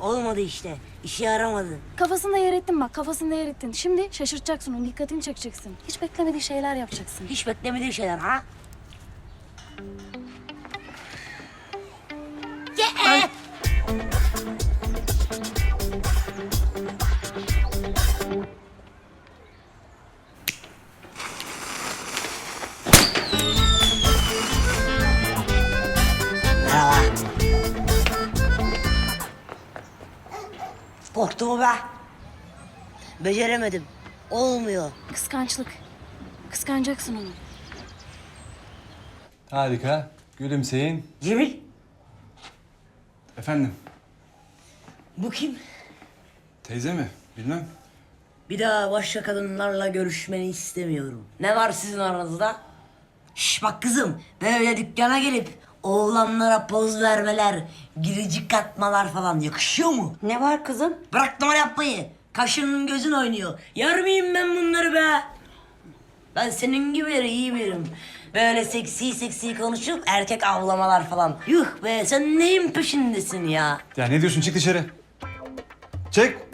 Olmadı işte. İşe yaramadı. Kafasında yer ettin bak kafasında yer ettin. Şimdi şaşırtacaksın onu dikkatini çekeceksin. Hiç beklemediği şeyler yapacaksın. Hiç beklemediğim şeyler ha? Korktum be. Beceremedim. Olmuyor. Kıskançlık. Kıskanacaksın onu. Harika. Gülümseyin. Cemil, Efendim, bu kim? teyze mi? Bilmem. Bir daha başka kadınlarla görüşmeni istemiyorum. Ne var sizin aranızda? Şş bak kızım, böyle dükkana gelip oğlanlara poz vermeler, giricik atmalar falan yakışıyor mu? Ne var kızım? Bırak numara yapmayı. Kaşının gözün oynuyor. Yer miyim ben bunları be? Ben senin gibileri iyi bilirim. Böyle seksi seksi konuşup erkek avlamalar falan. Yuh be sen neyin peşindesin ya? Ya ne diyorsun? Çık dışarı. Çık.